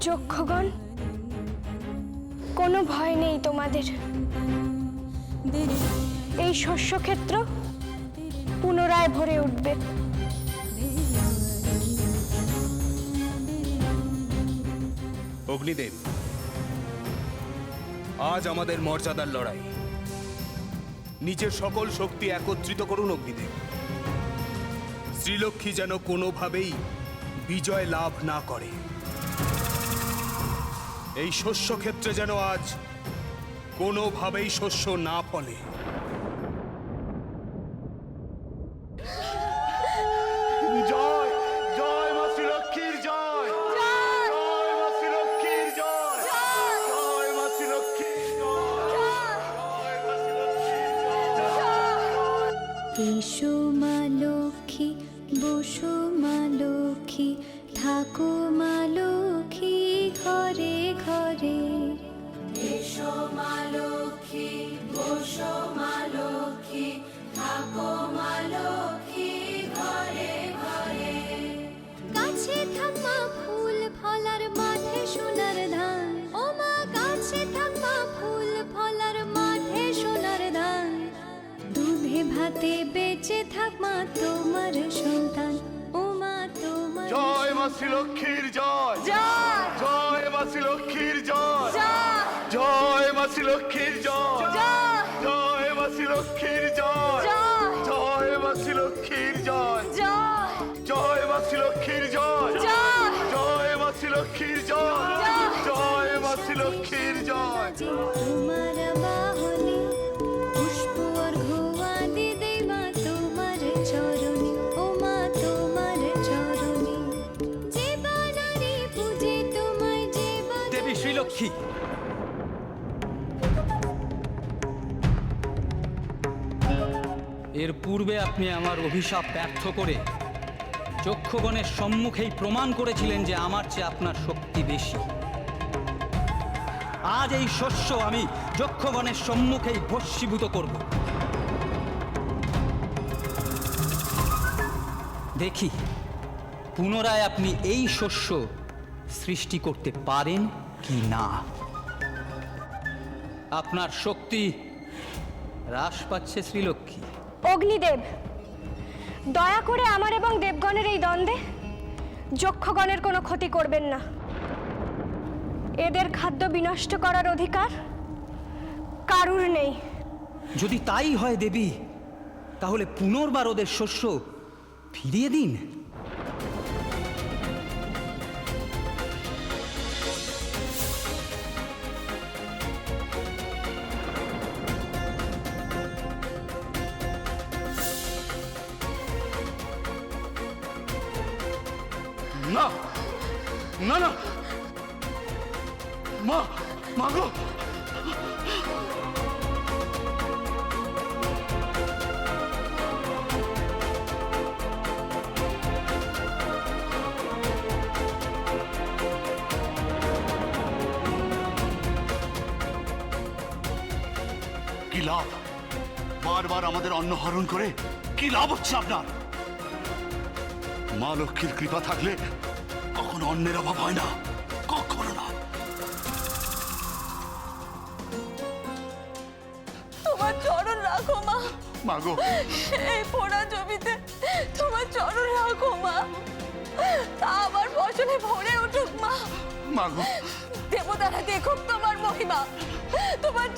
যক্ষগণ, কোনো ভয় নেই তোমাদের। এই শস্যক্ষেত্র পুনরায় ভরে উঠবে। অগ্নিদেব, আজ আমাদের মর্যাদার লড়াই। নিজের সকল শক্তি একত্রিত করুন, অগ্নিদেব। শ্রীলক্ষ্মী যেন কোনোভাবেই বিজয় লাভ না করে। এই শস্য ক্ষেত্রে যেন আজ কোনোভাবেই শস্য না ফলে। জয় জয় মা শ্রীলক্ষ্মীর জয়। জয়। মা শ্রীলক্ষ্মীর জয়। জয়। মা শ্রীলক্ষ্মীর জয়। জয়। মা শ্রীলক্ষ্মীর জয়। এসো মা লক্ষ্মী বসো মা লক্ষ্মী থাকো মা লক্ষ্মী ঘরে ঘরে। এসো মা লক্ষ্মী বসো মা লক্ষ্মী থাকো মা লক্ষ্মী ঘরে ঘরে। গাছে ফুল ফলার মাঠে সোনার ধান। ও মা গাছে থাকা ফুল ফলার মাঠে সোনার ধান। দুধে ভাতে বেঁচে থাক মা তোমার জয় মা শ্রীলক্ষ্মীর জয়। জয়। জয় মা শ্রীলক্ষ্মীর জয়। জয়। জয় মা শ্রীলক্ষ্মীর জয়। জয়। জয় মা শ্রীলক্ষ্মীর জয়। জয়। জয় মা শ্রীলক্ষ্মীর জয়। জয়। জয় মা শ্রীলক্ষ্মীর জয়। জয়। জয় মা শ্রীলক্ষ্মীর জয়। জয়। মা শ্রীলক্ষ্মীর জয়। শ্রীলক্ষ্মী এর পূর্বে আপনি আমার অভিশাপ ব্যর্থ করে চক্ষুগণের সম্মুখেই প্রমাণ করেছিলেন যে আমার চেয়ে আপনার শক্তি বেশি। আজ এই শস্য আমি যক্ষগণের সম্মুখেই ভস্মীভূত করব। দেখি, পুনরায় আপনি এই শস্য সৃষ্টি করতে পারেন কি না? আপনার শক্তি হ্রাস পাচ্ছে শ্রীলক্ষ্মী। অগ্নিদেব দয়া করে আমার এবং দেবগণের এই দ্বন্দ্বে যক্ষগণের কোনো ক্ষতি করবেন না। এদের খাদ্য বিনষ্ট করার অধিকার কারুর নেই। যদি তাই হয় দেবী তাহলে পুনর্বার ওদের শস্য ফিরিয়ে দিন। না। না না। মা মা কি লাভ? বারবার আমাদের অন্ন হরণ করে কি লাভ হচ্ছে আপনার? মা লক্ষ্মীর কৃপা থাকলে কখনো অন্যের অভাব হয় না কখনো না। তোমার চরণ রাখো মা। মাগো এই পোড়া জমিতে তোমার চরণ রাখো মা। তা আবার ফসলে ভরে উঠুক মা। মাগো দেবতারা দেখুক তোমার মহিমা। তোমার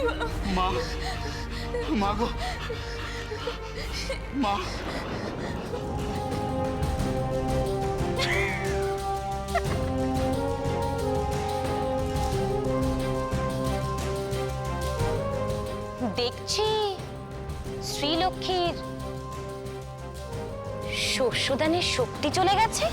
কি মা মা। দেখছি শ্রীলক্ষ্মীর শস্যদানের শক্তি চলে গেছে।